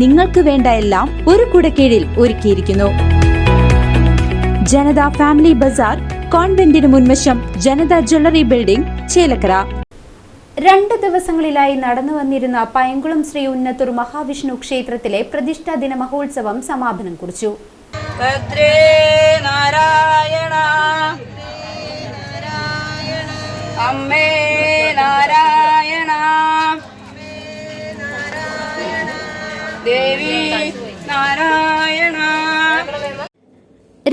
നിങ്ങൾക്ക് വേണ്ട എല്ലാം ഒരു കുടക്കീഴിൽ ഒരുക്കിയിരിക്കുന്നു. ജനത ഫാമിലി ബസാർ കോൺവെന്റിന് മുൻവശം ജനത ജ്വല്ലറി ബിൽഡിംഗ് ചേലക്കര. രണ്ട് ദിവസങ്ങളിലായി നടന്നു വന്നിരുന്ന പയങ്കുളം ശ്രീ ഉന്നത്തൂർ മഹാവിഷ്ണു ക്ഷേത്രത്തിലെ പ്രതിഷ്ഠാ ദിന മഹോത്സവം സമാപനം കുറിച്ചു.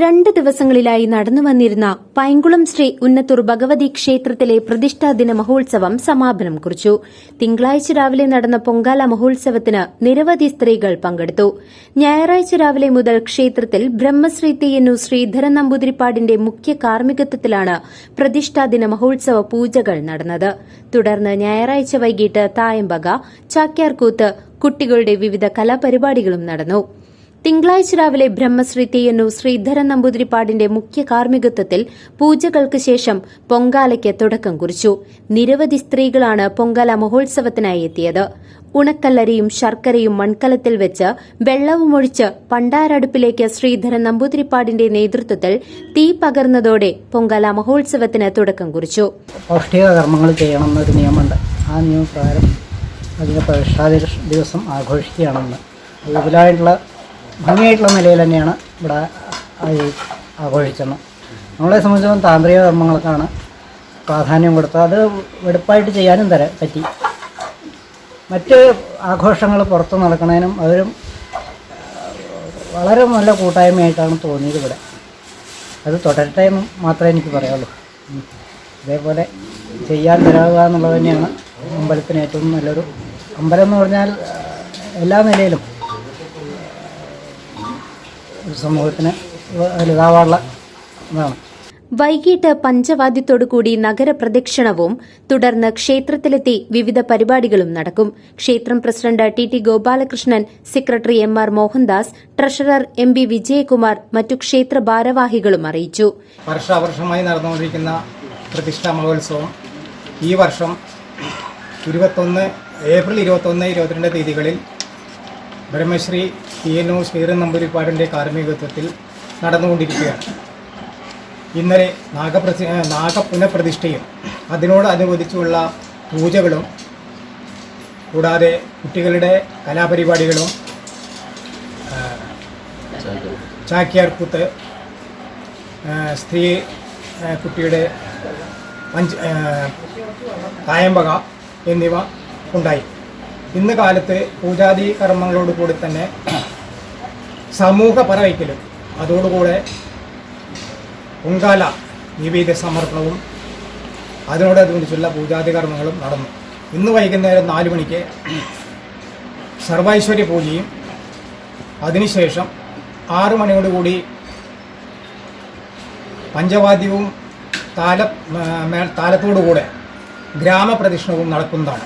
രണ്ട് ദിവസങ്ങളിലായി നടന്നു വന്നിരുന്ന പൈങ്കുളം ശ്രീ ഉന്നത്തൂർ ഭഗവതി ക്ഷേത്രത്തിലെ പ്രതിഷ്ഠാ ദിന മഹോത്സവം സമാപനം കുറിച്ചു. തിങ്കളാഴ്ച രാവിലെ നടന്ന പൊങ്കാല മഹോത്സവത്തിന് നിരവധി സ്ത്രീകൾ പങ്കെടുത്തു. ഞായറാഴ്ച രാവിലെ മുതൽ ക്ഷേത്രത്തിൽ ബ്രഹ്മശ്രീ തീയന്നു ശ്രീധരൻ നമ്പൂതിരിപ്പാടിന്റെ മുഖ്യ കാർമ്മികത്വത്തിലാണ് പ്രതിഷ്ഠാ ദിന മഹോത്സവ പൂജകൾ നടന്നത്. തുടർന്ന് ഞായറാഴ്ച വൈകിട്ട് തായമ്പക ചാക്യാർകൂത്ത് കുട്ടികളുടെ വിവിധ കലാപരിപാടികളും നടന്നു. തിങ്കളാഴ്ച രാവിലെ ബ്രഹ്മശ്രീ തെയ്യന്നൂർ ശ്രീധരൻ നമ്പൂതിരിപ്പാടിന്റെ മുഖ്യ കാർമ്മികത്വത്തിൽ പൂജകൾക്ക് ശേഷം പൊങ്കാലയ്ക്ക് തുടക്കം കുറിച്ചു. നിരവധി സ്ത്രീകളാണ് പൊങ്കാല മഹോത്സവത്തിനായി എത്തിയത്. ഉണക്കല്ലരിയും ശർക്കരയും മൺകലത്തിൽ വെച്ച് വെള്ളവും വെള്ളവുമൊഴിച്ച് പണ്ടാരടുപ്പിലേക്ക് ശ്രീധരൻ നമ്പൂതിരിപ്പാടിന്റെ നേതൃത്വത്തിൽ തീ പകർന്നതോടെ പൊങ്കാല മഹോത്സവത്തിന് തുടക്കം കുറിച്ചു. പൗഷ്ടിക കർമ്മങ്ങൾ ചെയ്യണം എന്നൊരു നിയമമുണ്ട്. ആ നിയമപ്രകാരം അതിന് ആഘോഷിക്കുകയാണെന്ന്. വിപുലമായിട്ടുള്ള ഭംഗിയായിട്ടുള്ള നിലയിൽ തന്നെയാണ് ഇവിടെ ആഘോഷിച്ചത് നമ്മളെ സംബന്ധിച്ചിടത്തോളം താന്ത്രിക കർമ്മങ്ങൾക്കാണ് പ്രാധാന്യം കൊടുത്തത്. അത് വെടുപ്പായിട്ട് ചെയ്യാനും തരാം പറ്റി. മറ്റ് ആഘോഷങ്ങൾ പുറത്ത് നടക്കുന്നതിനും അവരും വളരെ നല്ല കൂട്ടായ്മയായിട്ടാണ് തോന്നിയത് ഇവിടെ. അത് തുടരട്ടെ എന്ന് മാത്രമേ എനിക്ക് പറയാനുള്ളൂ. അതേപോലെ ഇതേപോലെ ചെയ്യാൻ തരാവുക എന്നുള്ളത് തന്നെയാണ് അമ്പലത്തിന് ഏറ്റവും നല്ലൊരു അമ്പലം എന്ന് പറഞ്ഞാൽ എല്ലാ നിലയിലും സമൂഹത്തിന് വലുതാവാനുള്ള ഇതാണ്. വൈകിട്ട് പഞ്ചവാദ്യത്തോടുകൂടി നഗരപ്രദക്ഷിണവും തുടർന്ന് ക്ഷേത്രത്തിലെത്തി വിവിധ പരിപാടികളും നടക്കും. ക്ഷേത്രം president T T Gopalakrishnan secretary M R Mohandas treasurer M B Vijayakumar മറ്റു ക്ഷേത്ര ഭാരവാഹികളും അറിയിച്ചു. വർഷാവർഷമായി നടന്നുകൊണ്ടിരിക്കുന്ന പ്രതിഷ്ഠാ മഹോത്സവം ഈ വർഷം ഏപ്രിൽ ഇരുപത്തൊന്ന് ഇരുപത്തിരണ്ട് തീയതികളിൽ Brahmashri P N O Sreedharan നമ്പൂരിപ്പാടിന്റെ കാർമ്മികത്വത്തിൽ നടന്നുകൊണ്ടിരിക്കുകയാണ്. ഇന്നലെ നാഗപ്രതി നാഗപുനഃപ്രതിഷ്ഠയും അതിനോടനുബന്ധിച്ചുള്ള പൂജകളും കൂടാതെ കുട്ടികളുടെ കലാപരിപാടികളും ചാക്യാർകൂത്ത് സ്ത്രീ കുട്ടിയുടെ പഞ്ച് തായമ്പക എന്നിവ ഉണ്ടായി. ഇന്ന് കാലത്ത് പൂജാതി കർമ്മങ്ങളോട് കൂടി തന്നെ സമൂഹ പറവയ്ക്കലും അതോടുകൂടെ പൊങ്കാല നിവേദ്യ സമർപ്പണവും അതിനോടനുബന്ധിച്ചുള്ള പൂജാതി കർമ്മങ്ങളും നടന്നു. ഇന്ന് വൈകുന്നേരം നാല് മണിക്ക് സർവൈശ്വര്യ പൂജയും അതിനുശേഷം ആറ് മണിയോടുകൂടി പഞ്ചവാദ്യവും താല താലത്തോടുകൂടെ ഗ്രാമപ്രദക്ഷിണവും നടക്കുന്നതാണ്.